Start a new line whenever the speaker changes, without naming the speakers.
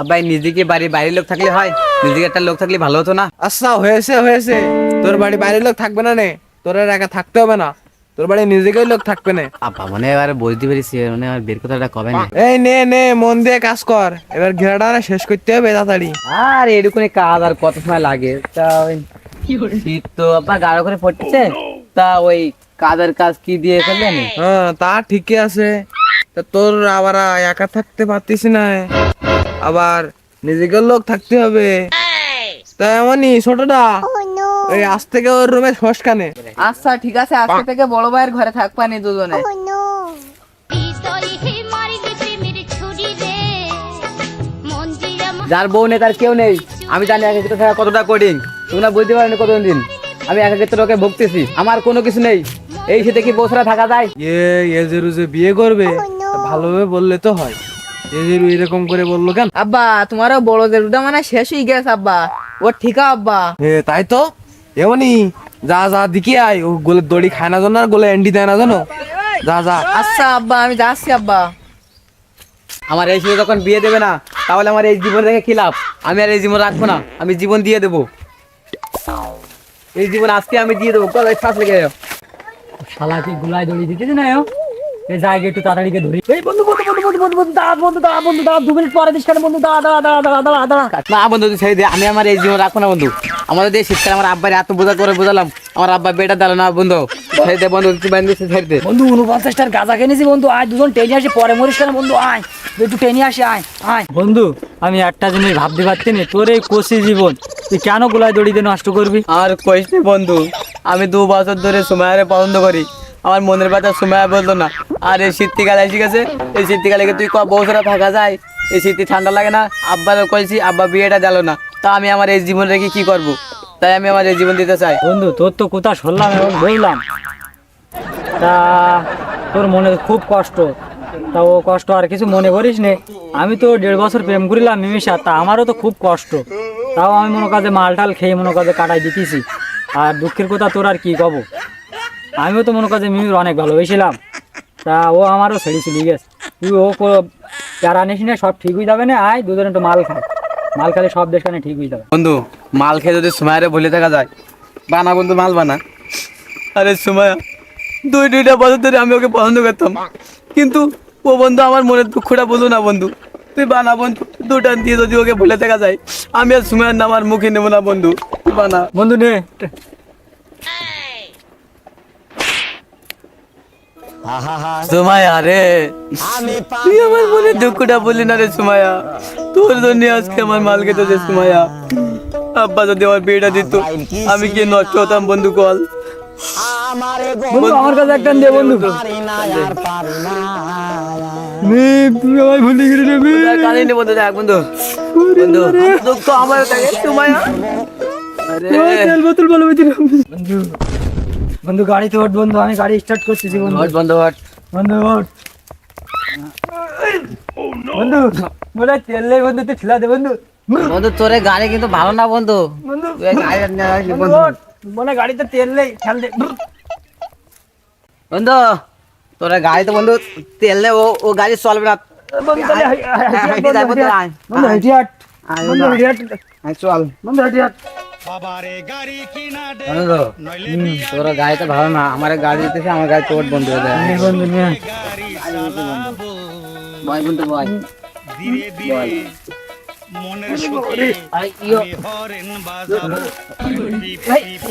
আব্বাই নিজেকে বাড়ি বাইরের লোক থাকলে হয়? নিজেকে একটা লোক থাকলে ভালো হতো না?
আচ্ছা হয়েছে হয়েছে। তোর বাড়ি বাইরের লোক থাকবে না নে? তোর আর একা থাকতে হবে না। তোর বাড়ি নিজেকেই লোক থাকবে না।
আব্বা মনে এবার বুঝতে পেরেছি মানে আমার বের কথাটা কবে না?
এই নে নে মন দিয়ে কাজ কর। এবার ঘেরাটা শেষ করতে হবে তাড়াতাড়ি।
আর এরকম কাজ আর কত সময় লাগে? তা ওই শীত তো আব্বা গাঢ় করে পড়তেছে। তা ওই কাজের কাজ কি দিয়ে ফেললেন
হ্যাঁ তা ঠিকই আছে। তা তোর আবার একা থাকতে পারতিস না। আবার নিজেকে লোক থাকতে হবে। এমনই ছোটটা। এই আজ থেকে ওর রুমে
আচ্ছা ঠিক আছে আজকে থেকে বড় ভাইয়ের ঘরে থাকবানি দুজনে।
মন্দিরা
যার বউ নেই তার কেউ নেই। আমি জানি এক একটা থাকা কতটা কঠিন। তোমরা বুঝতে পারেনি কতদিন। আমি এক একটা লোকে ভুগতেছি। আমার কোনো কিছু নেই। এই শীতে কি বউ ছাড়া থাকা যায়?
এ এ যে রুজে বিয়ে করবে ভালোভাবে বললে তো হয়। এ যে রু এরকম করে বলল কেন?
আব্বা তোমারও বড় মানে শেষ হয়ে গেছে আব্বা। ও ঠিকা আব্বা।
এ তাই তো? এমনই যা যা দিকে আয়। ও গোলে দড়ি খায় না জানো আর গোলে এন্ডি দেয় না জানো? যা যা।
আচ্ছা আব্বা আমি যাচ্ছি আব্বা।
আমার এই যখন বিয়ে দেবে না তাহলে আমার এই জীবন রেখে খিলাফ আমি আর এই জীবন রাখব না আমি জীবন দিয়ে দেবো। এই জীবন আজকে আমি দিয়ে দেবো। গলায় শ্বাস লেগে যাও।
শালা কি গুলাই দড়ি দিতেছি না ও এই জায়গা একটু তাড়াতাড়ি ধরি। এই বন্ধু বন্ধু বন্ধু বন্ধু বন্ধু বন্ধু দাঁড়া বন্ধু দাঁড়া বন্ধু দাঁড়া দু মিনিট পরে দিস কেন বন্ধু? দাঁড়া দাঁড়া দাঁড়া দাঁড়া দাঁড়া দাঁড়া।
না বন্ধু তুই ছেড়ে দে আমি আমার এই জীবন রাখব না বন্ধু। আমাদের এই শীতকালে আমার আব্বার এত বোঝা করে বোঝালাম। আমার আব্বা বেটা দিল না বন্ধু। ছেড়ে দে বন্ধু তুই বান্ধব ছেড়ে দে।
বন্ধু উনপঞ্চাশটার গাঁজা কিনেছি বন্ধু। আয় দুজন টেনে আসি পরে মরিস কেন বন্ধু? আয় একটু টেনে আসি আয় আয়। বন্ধু আমি একটা জিনিস ভাবতে পারছি না তোর এই কোষি জীবন তুই কেন গুলাই দড়ি দিয়ে নষ্ট করবি?
আর কইস বন্ধু আমি দু বছর ধরে সুমায়ারে পছন্দ করি। আমার মনের কথা সময় বলতো না। আর এই শীতকালে এসে গেছে। এই শীতকালে তুই ক থাকা যায়? এই শীতে ঠান্ডা লাগে না? আব্বার কইছি, আব্বা বিয়েটা দিল না। তা আমি আমার এই জীবন রেখে কি করব? তাই আমি আমার এই জীবন দিতে চাই।
বন্ধু, তোর তো কোথা শুনলাম এবং বললাম। তা তোর মনে খুব কষ্ট। তা ও কষ্ট আর কিছু মনে করিস নে। আমি তো দেড় বছর প্রেম করিলাম মিমিশা তা আমারও তো খুব কষ্ট। তাও আমি মনে কাজে মাল টাল খেয়ে মনে কাজে কাটাই দিতেছি। আর দুঃখের কথা তোর আর কি কব? আমিও তো মনে কাজে মিমির অনেক ভালোবেসেছিলাম। তা ও আমারও ছেড়ে চলে গেছে। তুই ও যারা নিস না সব ঠিক হয়ে যাবে না? আয় দুজনে একটু মাল খায় মাল খালে সব দেশখানে ঠিক হয়ে যাবে।
বন্ধু মাল খেয়ে যদি সুমায়ারে বলে থাকা যায় বানা বন্ধু মাল বানা। আরে সুমায়া দুই দুইটা বছর ধরে আমি ওকে পছন্দ করতাম। কিন্তু ও বন্ধু আমার মনের দুঃখটা বলো না বন্ধু। তুই বানা বন্ধু দুটা দিয়ে যদি ওকে বলে থাকা যায় আমি আর সুমায়ার নাম আর মুখে নেব না বন্ধু। বানা।
বন্ধু নে।
সুমায়া রে। তুই আমার মনের দুঃখটা বললি না রে সুমায়া তোর জন্য আজকে আমার মাল খেতে সুমায়া আব্বা যদি আমার বিয়েটা দিত আমি কি নষ্ট হতাম বন্ধু কল?
বন্ধু আমার কাছে একটা দে বন্ধু। নে, তুই আমায় ভুলে গেলি রে, বে।
কাঁদিনি বন্ধু? দেখ বন্ধু। বন্ধু দুঃখ আমার থাকে সুমায়া
বন্ধু বন্ধু গাড়িতে ওঠ বন্ধু আমি গাড়ি স্টার্ট করতেছি বন্ধু।
বন্ধু হট
বন্ধু ওঠ বন্ধু বলে তেল নেই বন্ধু তুই ঠেলা দে বন্ধু।
বন্ধু তোরে গাড়ি কিন্তু ভালো না বন্ধু।
বন্ধু বন্ধু
বন্ধু।
বলে গাড়িতে তেল নেই ঠেল দে।
বন্ধু তোরা গাড়ি তো বন্ধু তেল নেই ও ও গাড়ি চলবে না।
বন্ধু তাহলে হাই-
হাইটে বন্ধু।
বন্ধু হেঁটে বন্ধু
বন্ধু,
হাট
চল।
বন্ধু হাট
বন্ধু তোরা গাড়ি তো ভালো না আমার গাড়ি দিতেছে আমার গাড়ি তোর বন্ধু হয়ে যায়
বন্ধু
বয় বন্ধু বয়।
ধীরে ধীরে মনের সুখে হরেন বাজাবো। টিপ টিপ